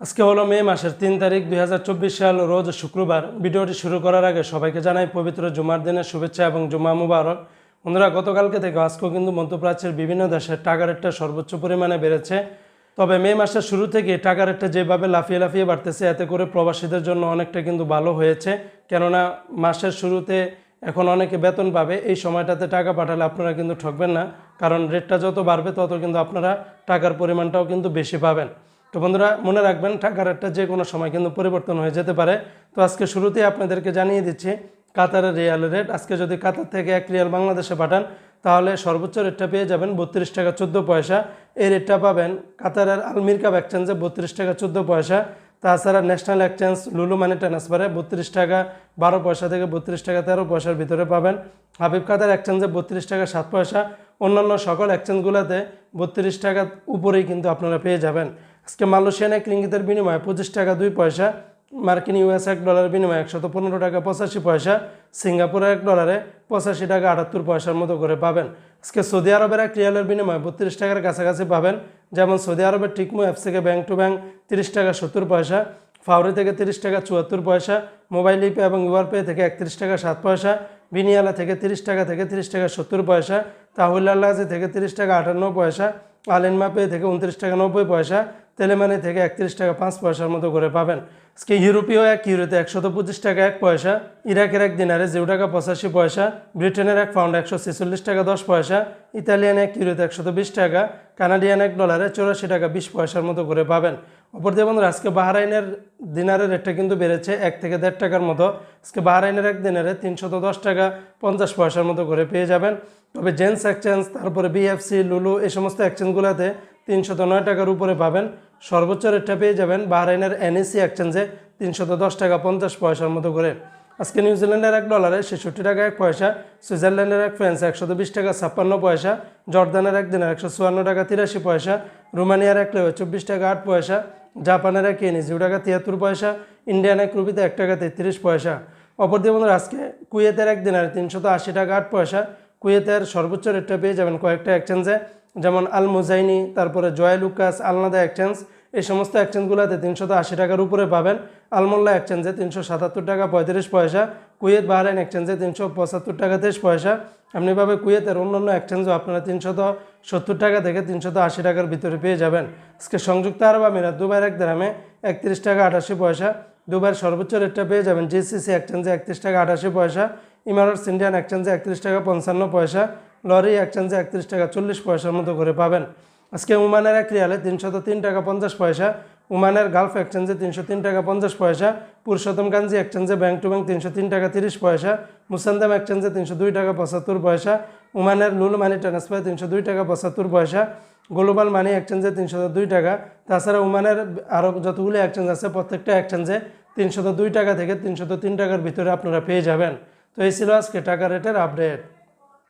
আজকে হলো মে মাসের তিন তারিখ দুই হাজার চব্বিশ সাল, রোজ শুক্রবার। ভিডিওটি শুরু করার আগে সবাইকে জানাই পবিত্র জুমার দিনের শুভেচ্ছা এবং জুমা মুবারক। বন্ধুরা, গতকালকে থেকে আজকেও কিন্তু মধ্যপ্রাচ্যের বিভিন্ন দেশে টাকা রেটটা সর্বোচ্চ পরিমাণে বেড়েছে। তবে মে মাসের শুরু থেকে টাকা রেটটা যেভাবে লাফিয়ে লাফিয়ে বাড়তেছে, এতে করে প্রবাসীদের জন্য অনেকটা কিন্তু ভালো হয়েছে। কেননা, মাসের শুরুতে এখন অনেকে বেতন পাবে, এই সময়টাতে টাকা পাঠালে আপনারা কিন্তু ঠকবেন না। কারণ রেটটা যত বাড়বে, তত কিন্তু আপনারা টাকার পরিমাণটাও কিন্তু বেশি পাবেন। তো বন্ধুরা, মনে রাখবেন টাকার রেটটা যে কোনো সময় কিন্তু পরিবর্তন হয়ে যেতে পারে। তো আজকে শুরুতেই আপনাদেরকে জানিয়ে দিচ্ছি, কাতারের রিয়ালের রেট। আজকে যদি কাতার থেকে এক রিয়াল বাংলাদেশে পাঠান, তাহলে সর্বোচ্চ রেটটা পেয়ে যাবেন বত্রিশ টাকা চোদ্দ পয়সা। এই রেটটা পাবেন কাতারের আলমির কাপ এক্সচেঞ্জে বত্রিশ টাকা চোদ্দ পয়সা। তাছাড়া ন্যাশনাল এক্সচেঞ্জ লুলু মানি ট্রান্সফারে বত্রিশ টাকা বারো পয়সা থেকে বত্রিশ টাকা তেরো পয়সার ভিতরে পাবেন। হাবিব কাতার এক্সচেঞ্জে বত্রিশ টাকা সাত পয়সা। অন্যান্য সকল এক্সচেঞ্জগুলোতে বত্রিশ টাকা উপরেই কিন্তু আপনারা পেয়ে যাবেন। আজকে মালয়েশিয়ান এক রিঙ্গিতের বিনিময়ে পঁচিশ টাকা, দুই পয়সা। মার্কিন ইউএস এক ডলারের বিনিময়ে একশত পনেরো টাকা, পঁচাশি পয়সা। সিঙ্গাপুরের এক ডলারে পঁচাশি টাকা, আটাত্তর পয়সার মতো করে পাবেন। আজকে সৌদি আরবের এক রিয়ালের বিনিময়ে বত্রিশ টাকার কাছাকাছি পাবেন। যেমন সৌদি আরবের টিকমো অ্যাপস থেকে ব্যাংক টু ব্যাংক তিরিশ টাকা, সত্তর পয়সা। ফাউরি থেকে তিরিশ টাকা, চুয়াত্তর পয়সা। মোবাইল ইপে এবং ইউআর পে থেকে একত্রিশ টাকা, সাত পয়সা। বিনিয়ালা থেকে তিরিশ টাকা থেকে তিরিশ টাকা, সত্তর পয়সা। তাহুল্লাহাজি থেকে তিরিশ টাকা, আটান্ন পয়সা। আলিনমা পে থেকে উনত্রিশ টাকা, নব্বই পয়সা। তেলেমানি থেকে একত্রিশ টাকা পাঁচ পয়সার মতো করে পাবেন। আজকে ইউরোপীয় এক ইউরোতে একশত পঁচিশ টাকা এক পয়সা, ইরাকের এক দিনারে জিরো টাকা পঁচাশি পয়সা, ব্রিটেনের এক পাউন্ড একশো ছেচল্লিশ টাকা দশ পয়সা, ইতালিয়ান এক ইউরোতে একশত বিশ টাকা, কানাডিয়ান এক ডলারে চৌরাশি টাকা বিশ পয়সার মতো করে পাবেন। অপর দিয়ে বন্ধুরা, আজকে বাহারাইনের দিনারের রেটটা কিন্তু বেড়েছে এক থেকে দেড় টাকার মতো। আজকে বাহারাইনের এক দিনারে তিনশত দশ টাকা পঞ্চাশ পয়সার মতো করে পেয়ে যাবেন। তবে জেন্স এক্সচেঞ্জ, তারপরে বিএফসি, লুলু, এই সমস্ত এক্সচেঞ্জগুলোতে তিনশত নয় টাকার উপরে পাবেন। সর্বোচ্চ রেটটা পেয়ে যাবেন বাহরাইনের এনএসি এক্সচেঞ্জে তিনশত দশ টাকা পঞ্চাশ পয়সার মতো করে। আজকে নিউজিল্যান্ডের এক ডলারে ছেষট্টি টাকা, এক পয়সা। সুইজারল্যান্ডের এক ফ্রান্স একশত বিশ টাকা, ছাপ্পান্ন পয়সা। জর্দানের এক দিনের একশো চুয়ান্ন টাকা, তিরাশি পয়সা। রোমানিয়ার এক লেও চব্বিশ টাকা, আট পয়সা। জাপানের এক ইয়েনি জিরো টাকা, তিয়াত্তর পয়সা। ইন্ডিয়ান এক রুপিতে এক টাকা, তেত্রিশ পয়সা। অপর দিয়ে বন্ধুরা, আজকে কুয়েতের এক দিনের তিনশত আশি টাকা, আট পয়সা। কুয়েতের সর্বোচ্চ রেটটা পেয়ে যাবেন কয়েকটা এক্সচেঞ্জে যেমন আল মুজাইনি তারপরে জয় লুকাস, আলনাদা এক্সচেঞ্জ, এই সমস্ত এক্সচেঞ্জগুলোতে তিনশত আশি টাকার উপরে পাবেন। আলমোল্লা এক্সচেঞ্জে তিনশো সাতাত্তর টাকা পঁয়ত্রিশ পয়সা। কুয়েত বাহরাইন এক্সচেঞ্জে তিনশো পঁচাত্তর টাকা তেইশ পয়সা। এমনিভাবে কুয়েতের অন্যান্য এক্সচেঞ্জও আপনারা তিনশত সত্তর টাকা থেকে তিনশত আশি টাকার ভিতরে পেয়ে যাবেন। আজকে সংযুক্ত আরব আমিরাত দুবাইয়ের এক দামে একত্রিশ টাকা আটাশি পয়সা। দুবাইয়ের সর্বোচ্চ রেটটা পেয়ে যাবেন জিসিসি এক্সচেঞ্জে একত্রিশ টাকা আটাশি পয়সা। ইমারটস ইন্ডিয়ান এক্সচেঞ্জে একত্রিশ টাকা পঞ্চান্ন পয়সা। লরি এক্সচেঞ্জে একত্রিশ টাকা চল্লিশ পয়সার মতো করে পাবেন। আজকে উমানের এক রিয়ালে তিনশত তিন টাকা পঞ্চাশ পয়সা, উমানের গালফ এক্সচেঞ্জে তিনশো তিন টাকা পঞ্চাশ পয়সা পুরুষোত্তমগঞ্জি এক্সচেঞ্জে ব্যাংক টু ব্যাংক তিনশো তিন টাকা তিরিশ পয়সা, মুসান্দাম এক্সচেঞ্জে তিনশো দুই টাকা পঁচাত্তর পয়সা, উমানের লুল মানি ট্রান্সফার তিনশো দুই টাকা পঁচাত্তর পয়সা গ্লোবাল মানি এক এক্সচেঞ্জে তিনশো দুই টাকা, তাছাড়া উমানের আরও যতগুলো এক্সচেঞ্জ আছে, প্রত্যেকটা এক এক্সচেঞ্জে তিনশত দুই টাকা থেকে তিনশত তিন টাকার ভিতরে আপনারা পেয়ে যাবেন। তো এই ছিল আজকে টাকা রেটের আপডেট